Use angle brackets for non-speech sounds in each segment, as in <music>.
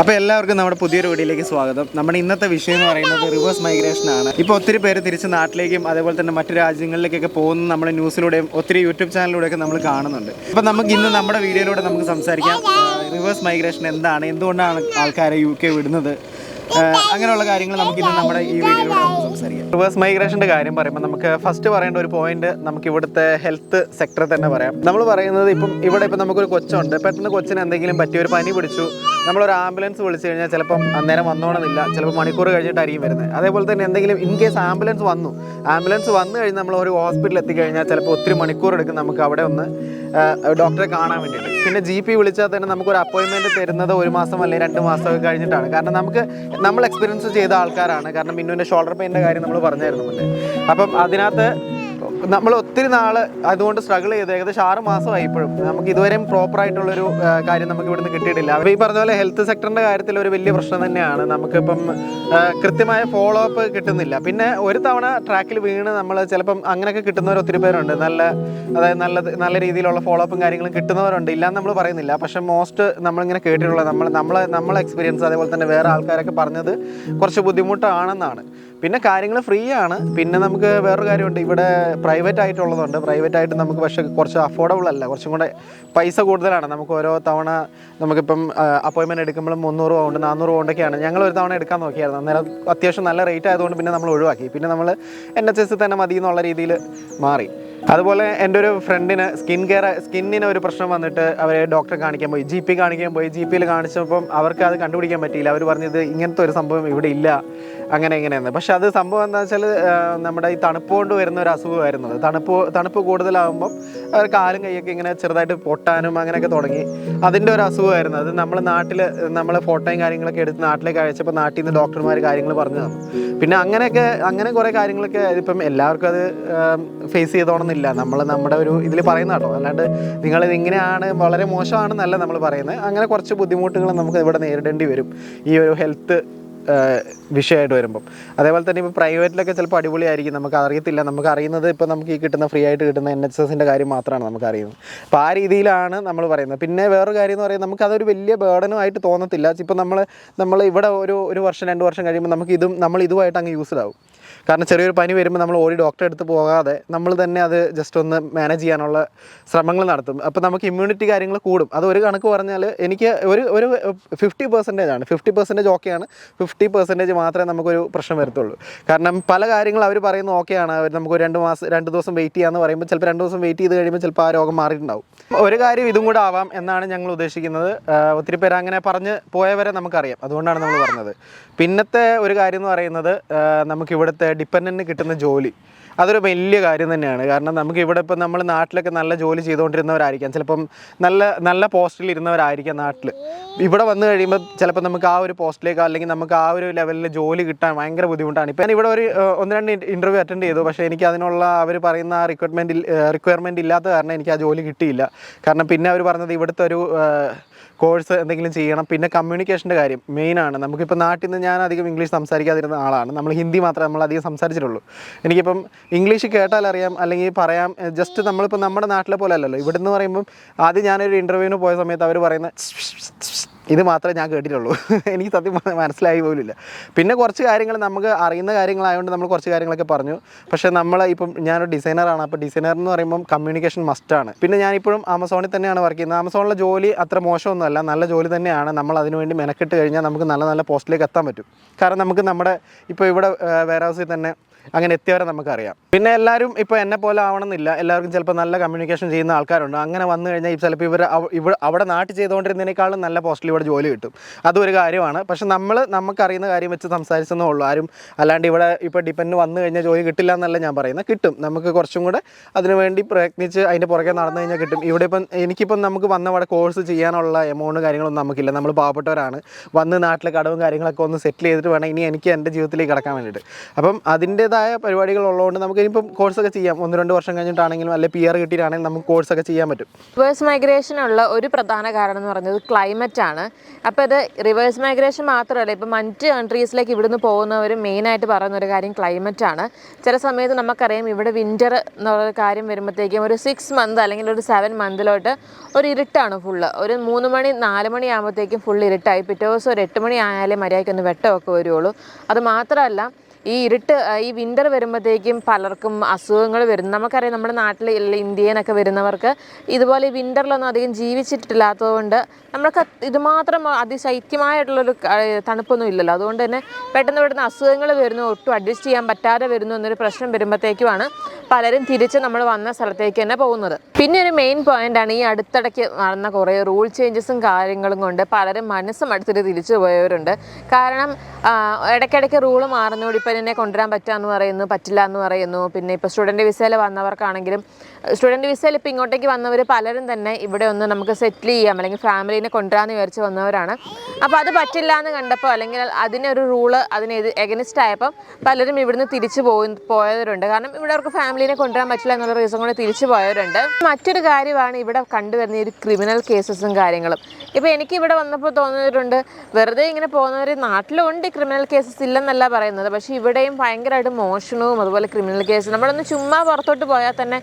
അപ്പോൾ എല്ലാവർക്കും നമ്മുടെ പുതിയൊരു വീഡിയോയിലേക്ക് സ്വാഗതം. നമ്മുടെ ഇന്നത്തെ വിഷയം എന്ന് പറയുന്നത് റിവേഴ്സ് മൈഗ്രേഷൻ ആണ്. ഇപ്പോൾ ഒത്തിരി പേര് തിരിച്ച് നാട്ടിലേക്കും അതേപോലെ തന്നെ മറ്റു രാജ്യങ്ങളിലേക്കൊക്കെ പോകുന്ന നമ്മുടെ ന്യൂസിലൂടെയും ഒത്തിരി യൂട്യൂബ് ചാനലിലൂടെയൊക്കെ നമ്മൾ കാണുന്നുണ്ട്. അപ്പോൾ നമുക്ക് ഇന്ന് നമ്മുടെ വീഡിയോയിലൂടെ നമുക്ക് സംസാരിക്കാം. റിവേഴ്സ് മൈഗ്രേഷൻ എന്താണ്? എന്തുകൊണ്ടാണ് ആൾക്കാരെ യു കെ വിടുന്നത്? അങ്ങനെയുള്ള കാര്യങ്ങൾ നമുക്ക് ഇന്ന് നമ്മുടെ ഈ വീഡിയോയിലൂടെ നമുക്ക് സംസാരിക്കാം. റിവേഴ്സ് മൈഗ്രേഷന്റെ കാര്യം പറയുമ്പോൾ നമുക്ക് ഫസ്റ്റ് പറയേണ്ട ഒരു പോയിന്റ് നമുക്ക് ഇവിടുത്തെ ഹെൽത്ത് സെക്ടറിൽ തന്നെ പറയാം. നമ്മൾ പറയുന്നത് ഇപ്പം ഇവിടെ ഇപ്പം നമുക്കൊരു കൊച്ചുണ്ട്. പെട്ടെന്ന് കൊച്ചിന് എന്തെങ്കിലും പറ്റിയ ഒരു പനി പിടിച്ചു നമ്മളൊരു ആംബുലൻസ് വിളിച്ചു കഴിഞ്ഞാൽ ചിലപ്പം അന്നേരം വന്നോണമെന്നില്ല ചിലപ്പോൾ മണിക്കൂർ കഴിഞ്ഞിട്ടായിരിക്കും വരുന്നത്. അതേപോലെ തന്നെ എന്തെങ്കിലും ഇൻ കേസ് ആംബുലൻസ് വന്നു. ആംബുലൻസ് വന്നു കഴിഞ്ഞാൽ നമ്മൾ ഒരു ഹോസ്പിറ്റലിൽ എത്തിക്കഴിഞ്ഞാൽ ചിലപ്പോൾ ഒത്തിരി മണിക്കൂർ എടുക്കും നമുക്ക് അവിടെ ഒന്ന് ഡോക്ടറെ കാണാൻ വേണ്ടിയിട്ട്. പിന്നെ ജി പി വിളിച്ചാൽ തന്നെ നമുക്കൊരു അപ്പോയിൻമെന്റ് തരുന്നത് ഒരു മാസം അല്ലെങ്കിൽ രണ്ട് മാസമൊക്കെ കഴിഞ്ഞിട്ടാണ്. കാരണം നമുക്ക് നമ്മൾ എക്സ്പീരിയൻസ് ചെയ്ത ആൾക്കാരാണ്. കാരണം മിന്നുവിന്റെ ഷോൾഡർ പെയിന്റെ കാര്യം നമ്മൾ പറഞ്ഞായിരുന്നു അപ്പം അതിനകത്ത് നമ്മൾ ഒത്തിരി നാൾ അതുകൊണ്ട് സ്ട്രഗിൾ ചെയ്ത്. ഏകദേശം ആറ് മാസമായി ഇപ്പോഴും. നമുക്ക് ഇതുവരെയും പ്രോപ്പർ ആയിട്ടുള്ളൊരു കാര്യം നമുക്ക് ഇവിടുന്ന് കിട്ടിയിട്ടില്ല. അപ്പോൾ ഈ പറഞ്ഞ പോലെ ഹെൽത്ത് സെക്ടറിന്റെ കാര്യത്തിൽ ഒരു വലിയ പ്രശ്നം തന്നെയാണ്. നമുക്കിപ്പം കൃത്യമായ ഫോളോ അപ്പ് കിട്ടുന്നില്ല. പിന്നെ ഒരു തവണ ട്രാക്കിൽ വീണ് നമ്മൾ ചിലപ്പം അങ്ങനെയൊക്കെ കിട്ടുന്നവർ ഒത്തിരി പേരുണ്ട്. നല്ല അതായത് നല്ല നല്ല രീതിയിലുള്ള ഫോളോ അപ്പും കാര്യങ്ങളും കിട്ടുന്നവരുണ്ട്. ഇല്ലാന്ന് നമ്മൾ പറയുന്നില്ല. പക്ഷേ മോസ്റ്റ് നമ്മളിങ്ങനെ കേട്ടിട്ടുള്ള നമ്മൾ നമ്മളെ നമ്മളെ എക്സ്പീരിയൻസ് അതേപോലെ തന്നെ വേറെ ആൾക്കാരൊക്കെ പറഞ്ഞത് കുറച്ച് ബുദ്ധിമുട്ടാണെന്നാണ്. പിന്നെ കാര്യങ്ങൾ ഫ്രീ ആണ്. പിന്നെ നമുക്ക് വേറൊരു കാര്യമുണ്ട്. ഇവിടെ പ്രൈവറ്റ് ആയിട്ടുള്ളതുണ്ട്. പ്രൈവറ്റ് ആയിട്ട് നമുക്ക് പക്ഷേ കുറച്ച് അഫോർഡബിൾ അല്ല. കുറച്ചും കൂടെ പൈസ കൂടുതലാണ്. നമുക്ക് ഓരോ തവണ നമുക്കിപ്പം അപ്പോയിൻമെന്റ് എടുക്കുമ്പോഴും മുന്നൂറ് പൗണ്ട് നാനൂറ് പൗണ്ടൊക്കെയാണ് ഞങ്ങൾ ഒരു തവണ എടുക്കാൻ നോക്കിയായിരുന്നു. അന്നേരം അത്യാവശ്യം നല്ല റേറ്റ് ആയതുകൊണ്ട് പിന്നെ നമ്മൾ ഒഴിവാക്കി. പിന്നെ നമ്മൾ എൻ എച്ച് എസ് തന്നെ മതി എന്നുള്ള രീതിയിൽ മാറി. അതുപോലെ എന്റെ ഒരു ഫ്രണ്ടിന് സ്കിൻ കെയർ സ്കിന്നിന് ഒരു പ്രശ്നം വന്നിട്ട് അവരെ ഡോക്ടറെ കാണിക്കാൻ പോയി. ജി പി കാണിക്കാൻ പോയി. ജി പിയിൽ കാണിച്ചപ്പം അവർക്ക് അത് കണ്ടുപിടിക്കാൻ പറ്റിയില്ല. അവർ പറഞ്ഞത് ഇങ്ങനത്തെ ഒരു സംഭവം ഇവിടെ ഇല്ല. അങ്ങനെ ഇങ്ങനെയെന്ന്. പക്ഷെ അത് സംഭവം എന്താ വെച്ചാൽ നമ്മുടെ ഈ തണുപ്പ് കൊണ്ട് വരുന്ന ഒരു അസുഖമായിരുന്നു. തണുപ്പ് തണുപ്പ് കൂടുതലാകുമ്പം കാലും കൈയൊക്കെ ഇങ്ങനെ ചെറുതായിട്ട് പൊട്ടാനും അങ്ങനെയൊക്കെ തുടങ്ങി. അതിന്റെ ഒരു അസുഖമായിരുന്നു. അത് നമ്മൾ നാട്ടിൽ നമ്മൾ ഫോട്ടോയും കാര്യങ്ങളൊക്കെ എടുത്ത് നാട്ടിലേക്ക് അയച്ചപ്പോൾ നാട്ടിൽ നിന്ന് ഡോക്ടർമാർ കാര്യങ്ങൾ പറഞ്ഞു തന്നു. പിന്നെ അങ്ങനെയൊക്കെ അങ്ങനെ കുറേ കാര്യങ്ങളൊക്കെ ഇപ്പം എല്ലാവർക്കും അത് ഫേസ് ചെയ്തോണമെന്നില്ല നമ്മൾ നമ്മുടെ ഒരു ഇതിൽ പറയുന്ന കേട്ടോ. അല്ലാണ്ട് നിങ്ങൾ ഇങ്ങനെയാണ് വളരെ മോശമാണെന്നല്ല നമ്മൾ പറയുന്നത്. അങ്ങനെ കുറച്ച് ബുദ്ധിമുട്ടുകൾ നമുക്ക് ഇവിടെ നേരിടേണ്ടി വരും. ഈ ഒരു ഹെൽത്ത് വിഷയമായിട്ട് വരുമ്പം. അതേപോലെ തന്നെ ഇപ്പോൾ പ്രൈവറ്റിലൊക്കെ ചിലപ്പോൾ അടിപൊളിയായിരിക്കും. നമുക്ക് അറിയത്തില്ല. നമുക്ക് അറിയുന്നത് ഇപ്പോൾ നമുക്ക് ഈ കിട്ടുന്ന ഫ്രീ ആയിട്ട് കിട്ടുന്ന എൻ എച്ച് എസിന്റെ കാര്യം മാത്രമാണ് നമുക്ക് അറിയുന്നത്. അപ്പോൾ ആ രീതിയിലാണ് നമ്മൾ പറയുന്നത്. പിന്നെ വേറൊരു കാര്യം എന്ന് പറയുന്നത് നമുക്ക് അതൊരു വലിയ ബേർഡനുമായിട്ട് തോന്നത്തില്ല. ഇപ്പോൾ നമ്മൾ നമ്മൾ ഇവിടെ ഒരു ഒരു വർഷം രണ്ട് വർഷം കഴിയുമ്പോൾ നമുക്ക് ഇതും നമ്മൾ ഇതുമായിട്ട് അങ്ങ് യൂസ്ഡ് ആവും. കാരണം ചെറിയൊരു പനി വരുമ്പോൾ നമ്മൾ ഓടി ഡോക്ടറെ അടുത്ത് പോകാതെ നമ്മൾ തന്നെ അത് ജസ്റ്റ് ഒന്ന് മാനേജ് ചെയ്യാനുള്ള ശ്രമങ്ങൾ നടത്തും. അപ്പോൾ നമുക്ക് ഇമ്മ്യൂണിറ്റി കാര്യങ്ങൾ കൂടും. അത് ഒരു കണക്ക് പറഞ്ഞാൽ എനിക്ക് ഒരു ഒരു ഫിഫ്റ്റി പെർസെന്റേജ് ആണ്. ഫിഫ്റ്റി പെർസെന്റേജ് ഓക്കെയാണ് ഫിഫ്റ്റി പെർസെന്റേജ് മാത്രമേ നമുക്കൊരു പ്രശ്നം വരത്തുള്ളൂ. കാരണം പല കാര്യങ്ങൾ അവർ പറയുന്നത് ഓക്കെയാണ് അവർ നമുക്ക് രണ്ട് മാസം രണ്ട് ദിവസം വെയിറ്റ് ചെയ്യാന്ന് പറയുമ്പോൾ ചിലപ്പോൾ രണ്ട് ദിവസം വെയിറ്റ് ചെയ്ത് കഴിയുമ്പോൾ ചിലപ്പോൾ ആ രോഗം മാറിയിട്ടുണ്ടാവും. ഒരു കാര്യം ഇതും കൂടെ ആവാം എന്നാണ് ഞങ്ങൾ ഉദ്ദേശിക്കുന്നത്. ഒത്തിരി പേര് അങ്ങനെ പറഞ്ഞ് പോയവരെ നമുക്കറിയാം. അതുകൊണ്ടാണ് നമ്മൾ പറഞ്ഞത്. പിന്നത്തെ ഒരു കാര്യം എന്ന് പറയുന്നത് നമുക്കിവിടുത്തെ ഡിപ്പെൻഡന്റിന് കിട്ടുന്ന ജോലി. അതൊരു വലിയ കാര്യം തന്നെയാണ്. കാരണം നമുക്ക് ഇവിടെ ഇപ്പം നമ്മൾ നാട്ടിലൊക്കെ നല്ല ജോലി ചെയ്തുകൊണ്ടിരുന്നവരായിരിക്കാം. ചിലപ്പം നല്ല നല്ല പോസ്റ്റിൽ ഇരുന്നവരായിരിക്കാം നാട്ടിൽ ഇവിടെ വന്നു കഴിയുമ്പോൾ ചിലപ്പോൾ നമുക്ക് ആ ഒരു പോസ്റ്റിലേക്കോ അല്ലെങ്കിൽ നമുക്ക് ആ ഒരു ലെവലിൽ ജോലി കിട്ടാൻ ഭയങ്കര ബുദ്ധിമുട്ടാണ്. ഇപ്പം ഞാൻ ഇവിടെ ഒരു ഒന്ന് രണ്ട് ഇന്റർവ്യൂ അറ്റൻഡ് ചെയ്തു. പക്ഷേ എനിക്ക് അതിനുള്ള അവർ പറയുന്ന ആ റിക്വയർമെന്റ് റിക്വയർമെന്റ് ഇല്ലാത്ത കാരണം എനിക്ക് ആ ജോലി കിട്ടിയില്ല. കാരണം പിന്നെ അവർ പറഞ്ഞത് ഇവിടുത്തെ ഒരു കോഴ്സ് എന്തെങ്കിലും ചെയ്യണം. പിന്നെ കമ്മ്യൂണിക്കേഷന്റെ കാര്യം മെയിനാണ് നമുക്കിപ്പോൾ നാട്ടിൽ നിന്ന് ഞാൻ അധികം ഇംഗ്ലീഷ് സംസാരിക്കാതിരുന്ന ആളാണ്. നമ്മൾ ഹിന്ദി മാത്രമേ നമ്മൾ അധികം സംസാരിച്ചിട്ടുള്ളൂ. എനിക്കിപ്പം ഇംഗ്ലീഷ് കേട്ടാൽ അറിയാം അല്ലെങ്കിൽ പറയാം ജസ്റ്റ് നമ്മളിപ്പോൾ നമ്മുടെ നാട്ടിലെ പോലെ അല്ലല്ലോ. ഇവിടെ നിന്ന് പറയുമ്പം ആദ്യം ഞാനൊരു ഇന്റർവ്യൂവിന് പോയ സമയത്ത് അവർ പറയുന്ന ഇത് മാത്രമേ ഞാൻ കേട്ടിട്ടുള്ളൂ. <laughs> എനിക്ക് സത്യം മനസ്സിലായി പോലുമില്ല. പിന്നെ കുറച്ച് കാര്യങ്ങൾ നമുക്ക് അറിയുന്ന കാര്യങ്ങളായതുകൊണ്ട് നമ്മൾ കുറച്ച് കാര്യങ്ങളൊക്കെ പറഞ്ഞു. പക്ഷേ നമ്മൾ ഇപ്പം ഞാനൊരു ഡിസൈനറാണ്. അപ്പോൾ ഡിസൈനർ എന്ന് പറയുമ്പം കമ്മ്യൂണിക്കേഷൻ മസ്റ്റാണ് പിന്നെ ഞാനിപ്പോഴും ആമസോണിൽ തന്നെയാണ് വർക്ക് ചെയ്യുന്നത്. ആമസോണിലെ ജോലി അത്ര മോശമൊന്നുമല്ല. നല്ല ജോലി തന്നെയാണ്. നമ്മൾ അതിനുവേണ്ടി മെനക്കെട്ട് കഴിഞ്ഞാൽ നമുക്ക് നല്ല നല്ല പോസ്റ്റിലേക്ക് എത്താൻ പറ്റും. കാരണം നമുക്ക് നമ്മുടെ ഇപ്പോൾ ഇവിടെ വെയർ ഹൗസിൽ തന്നെ അങ്ങനെ എത്തിയവരെ നമുക്കറിയാം. പിന്നെ എല്ലാവരും ഇപ്പോൾ എന്നെ പോലെ ആവണമെന്നില്ല. എല്ലാവർക്കും ചിലപ്പോൾ നല്ല കമ്മ്യൂണിക്കേഷൻ ചെയ്യുന്ന ആൾക്കാരുണ്ട്. അങ്ങനെ വന്നു കഴിഞ്ഞാൽ ചിലപ്പോൾ ഇവർ ഇവിടെ അവിടെ നാട്ടിൽ ചെയ്തുകൊണ്ടിരുന്നതിനേക്കാളും നല്ല പോസ്റ്റിൽ ഇവിടെ ജോലി കിട്ടും. അതൊരു കാര്യമാണ്. പക്ഷെ നമ്മൾ നമുക്കറിയുന്ന കാര്യം വെച്ച് സംസാരിച്ചെന്നേ ഉള്ളൂ. ആരും അല്ലാണ്ട് ഇവിടെ ഇപ്പോൾ ഡിപ്പെൻഡ് വന്നു കഴിഞ്ഞാൽ ജോലി കിട്ടില്ല എന്നല്ല ഞാൻ പറയുന്നത്. കിട്ടും. നമുക്ക് കുറച്ചും കൂടെ അതിനുവേണ്ടി പ്രയത്നിച്ച് അതിന്റെ പുറകെ നടന്നു കഴിഞ്ഞാൽ കിട്ടും. ഇവിടെ ഇപ്പം എനിക്കിപ്പം നമുക്ക് വന്നവിടെ കോഴ്സ് ചെയ്യാനുള്ള എമൗണ്ട് കാര്യങ്ങളൊന്നും നമുക്കില്ല. നമ്മൾ പാവപ്പെട്ടവരാണ്. വന്ന് നാട്ടിലെ കടവും കാര്യങ്ങളൊക്കെ ഒന്ന് സെറ്റിൽ ചെയ്തിട്ട് വേണം. ഇനി എനിക്ക് എന്റെ ജീവിതത്തിലേക്ക് കടക്കാൻ വേണ്ടിയിട്ട്. അപ്പം അതിന്റേതായ അതിന്റേതായ പരിപാടികൾ ഉള്ളതുകൊണ്ട് നമുക്ക് ഇനിയിപ്പം കോഴ്സൊക്കെ ചെയ്യാം. ഒന്ന് രണ്ട് വർഷം കഴിഞ്ഞിട്ടാണെങ്കിലും അല്ലെങ്കിൽ പി ആർ കിട്ടിയിട്ടാണെങ്കിലും നമുക്ക് കോഴ്സൊക്കെ ചെയ്യാൻ പറ്റും. റിവേഴ്സ് മൈഗ്രേഷനുള്ള ഒരു പ്രധാന കാരണം എന്ന് പറയുന്നത് ക്ലൈമറ്റ് ആണ്. അപ്പോൾ ഇത് റിവേഴ്സ് മൈഗ്രേഷൻ മാത്രമല്ല ഇപ്പം മറ്റ് കൺട്രീസിലേക്ക് ഇവിടുന്ന് പോകുന്നവർ മെയിനായിട്ട് പറയുന്ന ഒരു കാര്യം ക്ലൈമറ്റ് ആണ്. ചില സമയത്ത് നമുക്കറിയാം ഇവിടെ വിന്റർ എന്നുള്ള കാര്യം വരുമ്പോഴത്തേക്കും ഒരു സിക്സ് മന്ത് അല്ലെങ്കിൽ ഒരു സെവൻ മന്തിലോട്ട് ഒരു ഇരുട്ടാണ് ഫുള്ള് ഒരു മൂന്ന് മണി നാല് മണി ആകുമ്പോഴത്തേക്കും ഫുൾ ഇരുട്ടായി. പിറ്റേ ദിവസം ഒരു എട്ട് മണി ആയാലേ മര്യാദയ്ക്ക് ഒന്ന് വെട്ടമൊക്കെ വരുള്ളൂ അത് മാത്രമല്ല ഈ ഇരുട്ട് ഈ വിന്റർ വരുമ്പോഴത്തേക്കും പലർക്കും അസുഖങ്ങൾ വരും. നമുക്കറിയാം നമ്മുടെ നാട്ടിൽ ഇന്ത്യയിൽ നിന്നൊക്കെ വരുന്നവർക്ക് ഇതുപോലെ ഈ വിന്ററിലൊന്നും അധികം ജീവിച്ചിട്ടില്ലാത്തതുകൊണ്ട് നമ്മൾക്ക് ഇതുമാത്രം അതിശൈത്യമായിട്ടുള്ളൊരു തണുപ്പൊന്നും ഇല്ലല്ലോ. അതുകൊണ്ട് തന്നെ പെട്ടെന്ന് പെട്ടെന്ന് അസുഖങ്ങൾ വരുന്നു ഒട്ടും അഡ്ജസ്റ്റ് ചെയ്യാൻ പറ്റാതെ വരുന്നു എന്നൊരു പ്രശ്നം വരുമ്പോഴത്തേക്കുമാണ് പലരും തിരിച്ച് നമ്മൾ വന്ന സ്ഥലത്തേക്ക് തന്നെ പോകുന്നത്. പിന്നെ ഒരു മെയിൻ പോയിന്റാണ് ഈ അടുത്തിടയ്ക്ക് നടന്ന കുറേ റൂൾ ചേഞ്ചസും കാര്യങ്ങളും കൊണ്ട് പലരും മനസ്സ് മടുത്തിട്ട് തിരിച്ചു പോയവരുണ്ട്. കാരണം ഇടയ്ക്കിടയ്ക്ക് റൂൾ മാറുന്നോട് ഇപ്പം എന്നെ കൊണ്ടുവരാൻ പറ്റാന്ന് പറയുന്നു പറ്റില്ല എന്ന് പറയുന്നു. പിന്നെ ഇപ്പോൾ സ്റ്റുഡന്റ് വിസയിൽ വന്നവർക്കാണെങ്കിലും സ്റ്റുഡന്റ് വിസയിൽ ഇപ്പോൾ ഇങ്ങോട്ടേക്ക് വന്നവർ പലരും തന്നെ ഇവിടെ ഒന്ന് നമുക്ക് സെറ്റിൽ ചെയ്യാം. അല്ലെങ്കിൽ ഫാമിലീനെ കൊണ്ടുവരാമെന്ന് വിചാരിച്ച് വന്നവരാണ്. അപ്പോൾ അത് പറ്റില്ല എന്ന് കണ്ടപ്പോൾ അല്ലെങ്കിൽ അതിനൊരു റൂൾ അതിന് എഗനിസ്റ്റ് ആയപ്പോൾ പലരും ഇവിടുന്ന് തിരിച്ചു പോയി പോയവരുണ്ട്. കാരണം ഇവിടെ അവർക്ക് ഫാമിലീനെ കൊണ്ടുവരാൻ പറ്റില്ല എന്നുള്ള റീസൺ കൊണ്ട് തിരിച്ചു പോയവരുണ്ട്. മറ്റൊരു കാര്യമാണ് ഇവിടെ കണ്ടുവരുന്ന ഈ ഒരു ക്രിമിനൽ കേസസും കാര്യങ്ങളും. ഇപ്പോൾ എനിക്ക് ഇവിടെ വന്നപ്പോൾ തോന്നിയിട്ടുണ്ട് വെറുതെ ഇങ്ങനെ പോകുന്നവർ നാട്ടിലുണ്ട് ക്രിമിനൽ കേസസ് ഇല്ലെന്നല്ല പറയുന്നത്. പക്ഷേ ഇവിടെയും ഭയങ്കരമായിട്ട് മോഷണവും അതുപോലെ ക്രിമിനൽ കേസ് നമ്മളൊന്ന് ചുമ്മാ പുറത്തോട്ട് പോയാൽ തന്നെ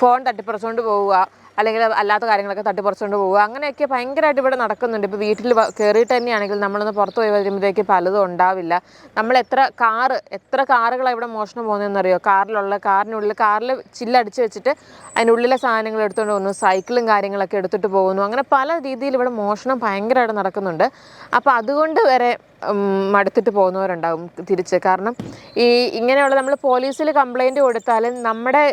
ഫോൺ തട്ടിപ്പറിച്ചുകൊണ്ട് പോവുക. അല്ലെങ്കിൽ അല്ലാത്ത കാര്യങ്ങളൊക്കെ തട്ടിപ്പറിച്ചുകൊണ്ട് പോവുക. അങ്ങനെയൊക്കെ ഭയങ്കരമായിട്ട് ഇവിടെ നടക്കുന്നുണ്ട്. ഇപ്പോൾ വീട്ടിൽ കയറിയിട്ട് തന്നെയാണെങ്കിൽ നമ്മളൊന്ന് പുറത്ത് പോയി വരുമ്പോഴത്തേക്ക് പലതും ഉണ്ടാവില്ല. നമ്മൾ എത്ര കാറ് എത്ര കാറുകളാണ് ഇവിടെ മോഷണം പോകുന്നതെന്നറിയോ? കാറിലുള്ള കാറിനുള്ളിൽ കാറിൽ ചില്ലടിച്ച് വെച്ചിട്ട് അതിനുള്ളിലെ സാധനങ്ങൾ എടുത്തുകൊണ്ട് പോകുന്നു. സൈക്കിളും കാര്യങ്ങളൊക്കെ എടുത്തിട്ട് പോകുന്നു. അങ്ങനെ പല രീതിയിൽ ഇവിടെ മോഷണം ഭയങ്കരമായിട്ട് നടക്കുന്നുണ്ട്. അപ്പോൾ അതുകൊണ്ട് വരെ മടുത്തിട്ട് പോകുന്നവരുണ്ടാവും തിരിച്ച്. കാരണം ഈ ഇങ്ങനെയുള്ള നമ്മൾ പോലീസിൽ കംപ്ലൈന്റ് കൊടുത്താലും നമ്മുടെ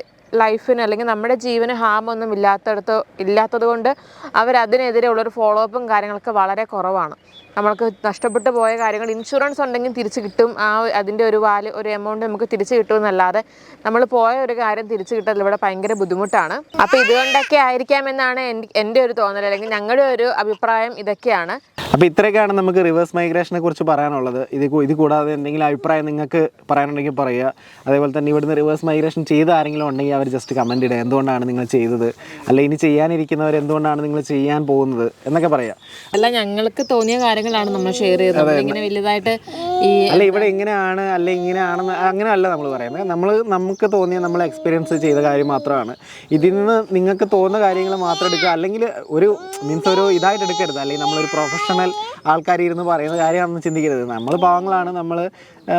ലൈഫിന് അല്ലെങ്കിൽ നമ്മുടെ ജീവന് ഹാമൊന്നും ഇല്ലാത്തടത്ത് ഇല്ലാത്തത് കൊണ്ട് അവരതിനെതിരെ ഉള്ളൊരു ഫോളോ അപ്പും കാര്യങ്ങളൊക്കെ വളരെ കുറവാണ്. നമ്മൾക്ക് നഷ്ടപ്പെട്ടു പോയ കാര്യങ്ങൾ ഇൻഷുറൻസ് ഉണ്ടെങ്കിൽ തിരിച്ചു കിട്ടും. ആ അതിന്റെ ഒരു വാൽ ഒരു എമൗണ്ട് നമുക്ക് തിരിച്ചു തിരിച്ച് കിട്ടുമെന്നല്ലാതെ നമ്മൾ പോയ ഒരു കാര്യം തിരിച്ചു കിട്ടൽ ഇവിടെ ഭയങ്കര ബുദ്ധിമുട്ടാണ്. അപ്പോൾ ഇതുകൊണ്ടൊക്കെ ആയിരിക്കാമെന്നാണ് എന്റെ ഒരു തോന്നൽ അല്ലെങ്കിൽ ഞങ്ങളുടെ ഒരു അഭിപ്രായം ഇതൊക്കെയാണ്. അപ്പോൾ ഇത്രയൊക്കെയാണ് നമുക്ക് റിവേഴ്സ് മൈഗ്രേഷനെ കുറിച്ച് പറയാനുള്ളത്. ഇത് ഇത് കൂടാതെ എന്തെങ്കിലും അഭിപ്രായം നിങ്ങൾക്ക് പറയാനുണ്ടെങ്കിൽ പറയുക. അതേപോലെ തന്നെ ഇവിടുന്ന് റിവേഴ്സ് മൈഗ്രേഷൻ ചെയ്ത ആരെങ്കിലും ഉണ്ടെങ്കിൽ അവർ ജസ്റ്റ് കമന്റ് ഇടുക. എന്തുകൊണ്ടാണ് നിങ്ങൾ ചെയ്തത്? അല്ല ഇനി ചെയ്യാനിരിക്കുന്നവർ എന്തുകൊണ്ടാണ് നിങ്ങൾ ചെയ്യാൻ പോകുന്നത്? എന്നൊക്കെ പറയാം. അല്ല ഞങ്ങൾക്ക് തോന്നിയ കാര്യങ്ങളാണ് നമ്മൾ ഷെയർ ചെയ്തത്. ഇങ്ങനെ വലുതായിട്ട് ഈ അല്ല ഇവിടെ ഇങ്ങനെയാണ് അല്ല ഇങ്ങനെയാണെന്ന് അങ്ങനെ അല്ല നമ്മൾ പറയുന്നത്. നമ്മൾ നമുക്ക് തോന്നിയ നമ്മൾ എക്സ്പീരിയൻസ് ചെയ്ത കാര്യം മാത്രമാണ്. ഇതിൽ നിന്ന് നിങ്ങൾക്ക് തോന്നുന്ന കാര്യങ്ങൾ മാത്രം എടുക്കുക. അല്ലെങ്കിൽ ഒരു മീൻസ് ഒരു ഇതായിട്ട് എടുക്കരുത്. അല്ലെങ്കിൽ നമ്മളൊരു പ്രൊഫഷണൽ ആൾക്കാർ ഇരുന്ന് പറയുന്ന കാര്യമാണെന്ന് ചിന്തിക്കരുത്. നമ്മൾ പാവങ്ങളാണ്. നമ്മൾ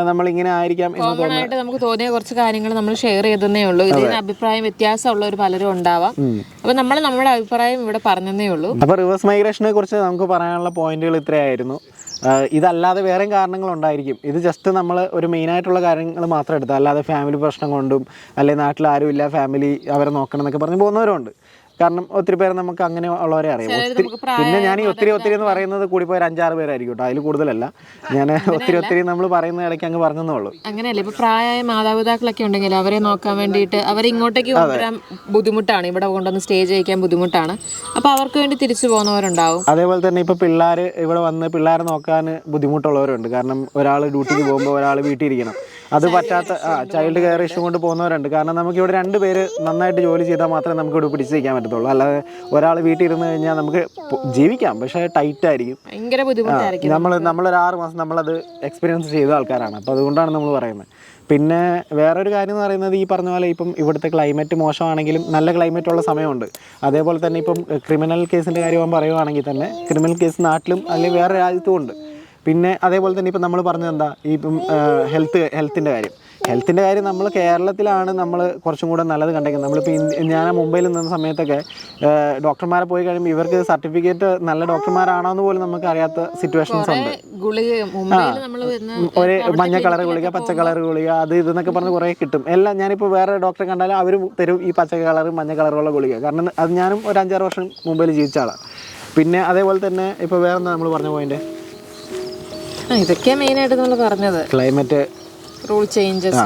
നമ്മളിങ്ങനെ ആയിരിക്കാം എന്ന് തോന്നുന്നു നമുക്ക് തോന്നിയ കുറച്ച് കാര്യങ്ങൾ നമ്മൾ ഷെയർ ചെയ്തേ ഉള്ളൂ. ഇതിന് അഭിപ്രായം ഒരു പലരും ഉണ്ടാവാം. അപ്പൊ നമ്മൾ നമ്മുടെ അഭിപ്രായം ഇവിടെ പറഞ്ഞതേ ഉള്ളൂ. അപ്പൊ റിവേഴ്സ് മൈഗ്രേഷനെ കുറിച്ച് നമുക്ക് പറയാനുള്ള പോയിന്റുകൾ ഇത്രയായിരുന്നു. ഇതല്ലാതെ വേറെയും കാരണങ്ങൾ ഉണ്ടായിരിക്കും. ഇത് ജസ്റ്റ് നമ്മൾ ഒരു മെയിൻ ആയിട്ടുള്ള കാര്യങ്ങൾ മാത്രം എടുത്താൽ അല്ലാതെ ഫാമിലി പ്രശ്നം കൊണ്ടും അല്ലെങ്കിൽ നാട്ടിൽ ആരുമില്ല ഫാമിലി അവരെ നോക്കണം എന്നൊക്കെ പറഞ്ഞ് പോകുന്നവരുണ്ട്. കാരണം ഒത്തിരി പേര് നമുക്ക് അങ്ങനെ ഉള്ളവരെ അറിയാം. ഒത്തിരി പിന്നെ ഞാൻ ഈ ഒത്തിരി ഒത്തിരി എന്ന് പറയുന്നത് കൂടി പോയ അഞ്ചാറ് പേരായിരിക്കും കേട്ടോ. അതിൽ കൂടുതലല്ല. ഞാൻ ഒത്തിരി ഒത്തിരി നമ്മൾ പറയുന്ന ഇടയ്ക്ക് അങ്ങ് പറഞ്ഞതേ ഉള്ളൂ. അങ്ങനെയല്ല. ഇപ്പൊ പ്രായമായ മാതാപിതാക്കളൊക്കെ ഉണ്ടെങ്കിൽ അവരെ നോക്കാൻ വേണ്ടിയിട്ട് അവർ ഇങ്ങോട്ടേക്ക് കൊണ്ടുവരാൻ ബുദ്ധിമുട്ടാണ്. ഇവിടെ കൊണ്ടുവന്ന് സ്റ്റേ ചെയ്യിക്കാൻ ബുദ്ധിമുട്ടാണ്. അപ്പൊ അവർക്ക് വേണ്ടി തിരിച്ചു പോകുന്നവരുണ്ടാവും. അതേപോലെ തന്നെ ഇപ്പൊ പിള്ളേർ ഇവിടെ വന്ന് പിള്ളേരെ നോക്കാൻ ബുദ്ധിമുട്ടുള്ളവരുണ്ട്. കാരണം ഒരാൾ ഡ്യൂട്ടിക്ക് പോകുമ്പോൾ ഒരാൾ വീട്ടിൽ ഇരിക്കണം. അത് പറ്റാത്ത ചൈൽഡ് കെയർ ഇഷ്യൂ കൊണ്ട് പോകുന്നവരുണ്ട്. കാരണം നമുക്ക് ഇവിടെ രണ്ട് പേര് നന്നായിട്ട് ജോലി ചെയ്താൽ മാത്രമേ നമുക്ക് ഇവിടെ പിടിച്ച് നിൽക്കാൻ പറ്റത്തുള്ളൂ. അല്ലാതെ ഒരാൾ വീട്ടിൽ ഇരുന്ന് കഴിഞ്ഞാൽ നമുക്ക് ജീവിക്കാം. പക്ഷേ ടൈറ്റ് ആയിരിക്കും. ഭയങ്കര ബുദ്ധിമുട്ടായിരിക്കും. നമ്മൾ നമ്മളൊരു ആറ് മാസം നമ്മളത് എക്സ്പീരിയൻസ് ചെയ്ത ആൾക്കാരാണ്. അപ്പോൾ അതുകൊണ്ടാണ് നമ്മൾ പറയുന്നത്. പിന്നെ വേറൊരു കാര്യം എന്ന് പറയുന്നത് ഈ പറഞ്ഞ പോലെ ഇപ്പം ഇവിടുത്തെ ക്ലൈമറ്റ് മോശമാണെങ്കിലും നല്ല ക്ലൈമറ്റ് ഉള്ള സമയമുണ്ട്. അതേപോലെ തന്നെ ഇപ്പം ക്രിമിനൽ കേസിന്റെ കാര്യം പറയുവാണെങ്കിൽ തന്നെ ക്രിമിനൽ കേസ് നാട്ടിലും അല്ലെങ്കിൽ വേറെ രാജ്യത്തും ഉണ്ട്. പിന്നെ അതേപോലെ തന്നെ ഇപ്പം നമ്മൾ പറഞ്ഞത് എന്താ? ഈ ഹെൽത്ത് ഹെൽത്തിന്റെ കാര്യം. ഹെൽത്തിന്റെ കാര്യം നമ്മൾ കേരളത്തിലാണ് നമ്മൾ കുറച്ചും കൂടെ നല്ലത് കണ്ടേക്കുന്നത്. നമ്മളിപ്പോൾ ഞാൻ മുംബൈയിൽ നിന്ന സമയത്തൊക്കെ ഡോക്ടർമാരെ പോയി കഴിയുമ്പോൾ ഇവർക്ക് സർട്ടിഫിക്കറ്റ് നല്ല ഡോക്ടർമാരാണോ എന്ന് പോലും നമുക്ക് അറിയാത്ത സിറ്റുവേഷൻസ് ഉണ്ട്. ഒരു മഞ്ഞ കളർ ഗുളിക പച്ച കളർ ഗുളിക അത് ഇതെന്നൊക്കെ പറഞ്ഞ് കുറേ കിട്ടും. എല്ലാം ഞാനിപ്പോൾ വേറെ ഡോക്ടറെ കണ്ടാലും അവർ തരും ഈ പച്ച കളർ മഞ്ഞ കളറുള്ള ഗുളിക. കാരണം അത് ഞാനും ഒരു അഞ്ചാറ് വർഷം മുംബൈയിൽ ജീവിച്ച ആളാണ് പിന്നെ അതേപോലെ തന്നെ ഇപ്പോൾ വേറെ എന്താ നമ്മൾ പറഞ്ഞ പോയിന്റ് ആ, ഇതൊക്കെയാ നമ്മൾ പറഞ്ഞത്. ക്ലൈമറ്റ് റൂൾ ചേഞ്ചസ്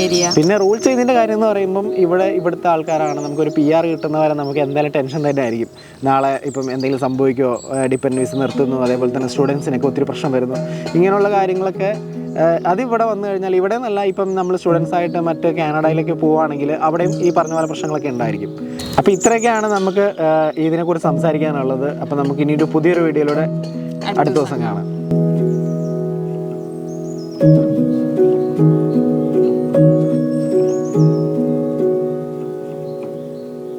ഏരിയ പിന്നെ റൂൾ ചെയ്തിന്റെ കാര്യം എന്ന് പറയുമ്പോൾ ഇവിടെ ഇവിടുത്തെ ആൾക്കാരാണ്. നമുക്ക് ഒരു പി ആർ കിട്ടുന്നവരെ നമുക്ക് എന്തായാലും ടെൻഷൻ തന്നെ ആയിരിക്കും. നാളെ ഇപ്പം എന്തെങ്കിലും സംഭവിക്കോ ഡിപ്പെൻഡ് വിസ നിർത്തുന്നു. അതേപോലെ തന്നെ സ്റ്റുഡൻസിനൊക്കെ ഒത്തിരി പ്രശ്നം വരുന്നു. ഇങ്ങനെയുള്ള കാര്യങ്ങളൊക്കെ അതിവിടെ വന്നു കഴിഞ്ഞാൽ ഇവിടെ നിന്നല്ല ഇപ്പം നമ്മൾ സ്റ്റുഡൻസ് ആയിട്ട് മറ്റ് കാനഡയിലേക്ക് പോവുകയാണെങ്കിൽ അവിടെയും ഈ പറഞ്ഞ പോലെ പ്രശ്നങ്ങളൊക്കെ ഉണ്ടായിരിക്കും. അപ്പോൾ ഇത്രയൊക്കെയാണ് നമുക്ക് ഇതിനെക്കുറിച്ച് സംസാരിക്കാനുള്ളത്. അപ്പോൾ നമുക്ക് ഇനി ഒരു പുതിയൊരു വീഡിയോയിലൂടെ അടുത്ത ദിവസം. കാണാം. thank you